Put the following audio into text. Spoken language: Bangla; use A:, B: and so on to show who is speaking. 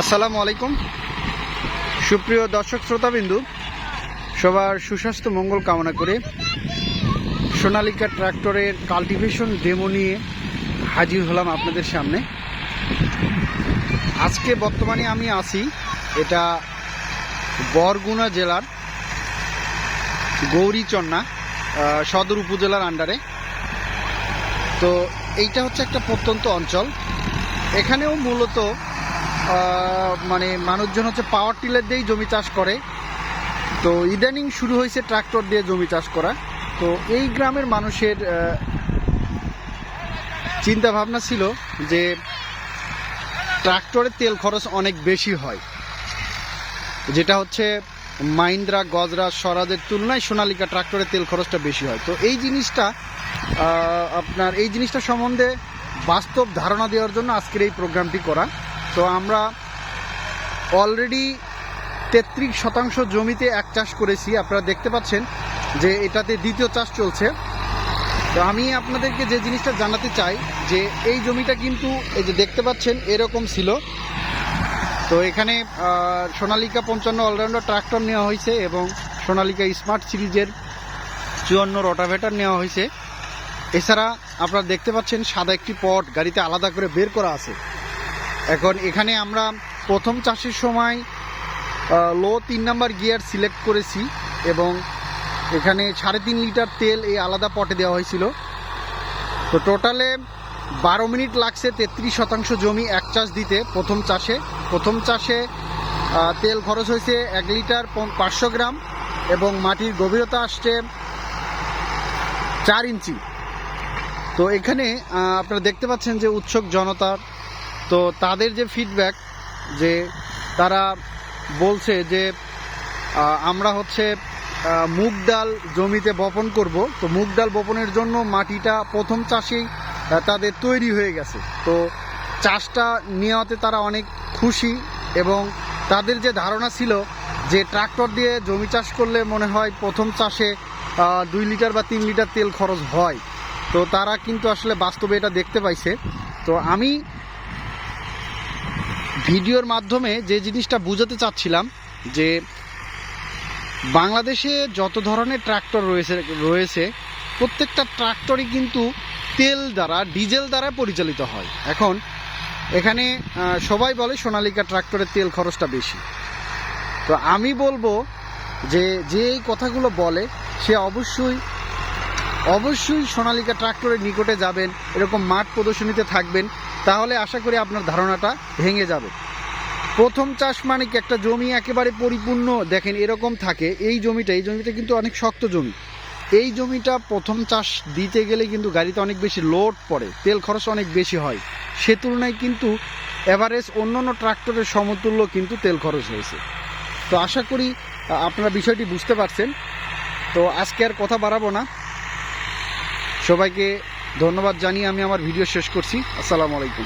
A: আসসালামু আলাইকুম। সুপ্রিয় দর্শক শ্রোতাবিন্দু, সবার সুস্বাস্থ্য, মঙ্গল কামনা করে সোনালিকা ট্রাক্টরের কাল্টিভেশন ডেমো নিয়ে হাজির হলাম আপনাদের সামনে। আজকে বর্তমানে আমি আছি এটা বরগুনা জেলার গৌরীচন্না সদর উপজেলার আন্ডারে। তো এইটা হচ্ছে একটা প্রত্যন্ত অঞ্চল। এখানেও মূলত মানে মানুষজন হচ্ছে পাওয়ার টিলার দিয়েই জমি চাষ করে। তো ইদানিং শুরু হয়েছে ট্রাক্টর দিয়ে জমি চাষ করা। তো এই গ্রামের মানুষের চিন্তা ভাবনা ছিল যে ট্রাক্টরের তেল খরচ অনেক বেশি হয়। যেটা হচ্ছে মাহিন্দ্রা গজরা স্বরাজের তুলনায় সোনালিকা ট্রাক্টরের তেল খরচটা বেশি হয়। তো এই জিনিসটা আপনার এই জিনিসটা সম্বন্ধে বাস্তব ধারণা দেওয়ার জন্য আজকের এই প্রোগ্রামটি করা। তো আমরা অলরেডি তেত্রিশ শতাংশ জমিতে এক চাষ করেছি। আপনারা দেখতে পাচ্ছেন যে এটাতে দ্বিতীয় চাষ চলছে। তো আমি আপনাদেরকে যে জিনিসটা জানাতে চাই, যে এই জমিটা কিন্তু এই যে দেখতে পাচ্ছেন এরকম ছিল। তো এখানে সোনালিকা পঞ্চান্ন অলরাউন্ডার ট্রাক্টর নেওয়া হয়েছে এবং সোনালিকা স্মার্ট সিরিজের চুয়ান্ন রোটাভেটার নেওয়া হয়েছে। এছাড়া আপনারা দেখতে পাচ্ছেন সাদা একটি পট গাড়িতে আলাদা করে বের করা আছে। এখন এখানে আমরা প্রথম চাষের সময় লো তিন নাম্বার গিয়ার সিলেক্ট করেছি এবং এখানে সাড়ে তিন লিটার তেল এই আলাদা পটে দেওয়া হয়েছিল। তো টোটালে বারো মিনিট লাগছে তেত্রিশ শতাংশ জমি এক চাষ দিতে প্রথম চাষে। প্রথম চাষে তেল খরচ হয়েছে এক লিটার পাঁচশো গ্রাম এবং মাটির গভীরতা আসছে চার ইঞ্চি। তো এখানে আপনারা দেখতে পাচ্ছেন যে উৎসুক জনতার তো তাদের যে ফিডব্যাক যে তারা বলছে যে আমরা হচ্ছে মুগ ডাল জমিতে বপন করব। তো মুগ ডাল বপনের জন্য মাটিটা প্রথম চাষেই তাদের তৈরি হয়ে গেছে। তো চাষটা নেওয়াতে তারা অনেক খুশি এবং তাদের যে ধারণা ছিল যে ট্রাক্টর দিয়ে জমি চাষ করলে মনে হয় প্রথম চাষে দুই লিটার বা তিন লিটার তেল খরচ হয়। তো তারা কিন্তু আসলে বাস্তবে এটা দেখতে পাইছে। তো আমি ভিডিওর মাধ্যমে যে জিনিসটা বুঝাতে চাচ্ছিলাম, যে বাংলাদেশে যত ধরনের ট্রাক্টর রয়েছে রয়েছে, প্রত্যেকটা ট্রাক্টরই কিন্তু তেল দ্বারা, ডিজেল দ্বারা পরিচালিত হয়। এখন এখানে সবাই বলে সোনালিকা ট্রাক্টরের তেল খরচটা বেশি। তো আমি বলব যে যে এই কথাগুলো বলে, সে অবশ্যই অবশ্যই সোনালিকা ট্রাক্টরের নিকটে যাবেন, এরকম মাঠ প্রদর্শনীতে থাকবেন, তাহলে আশা করি আপনার ধারণাটা ভেঙে যাবে। প্রথম চাষ মানে কি একটা জমি একেবারে পরিপূর্ণ, দেখেন এরকম থাকে, এই জমিটা এই জমিটা কিন্তু অনেক শক্ত জমি। এই জমিটা প্রথম চাষ দিতে গেলে কিন্তু গাড়িতে অনেক বেশি লোড পড়ে, তেল খরচ অনেক বেশি হয়। সে তুলনায় কিন্তু এভারেজ অন্য অন্য ট্রাক্টরের সমতুল্য কিন্তু তেল খরচ হয়েছে। তো আশা করি আপনারা বিষয়টি বুঝতে পারছেন। তো আজকে আর কথা বাড়াবো না। সবাইকে ধন্যবাদ জানিয়ে আমি আমার ভিডিও শেষ করছি। আসসালামু আলাইকুম।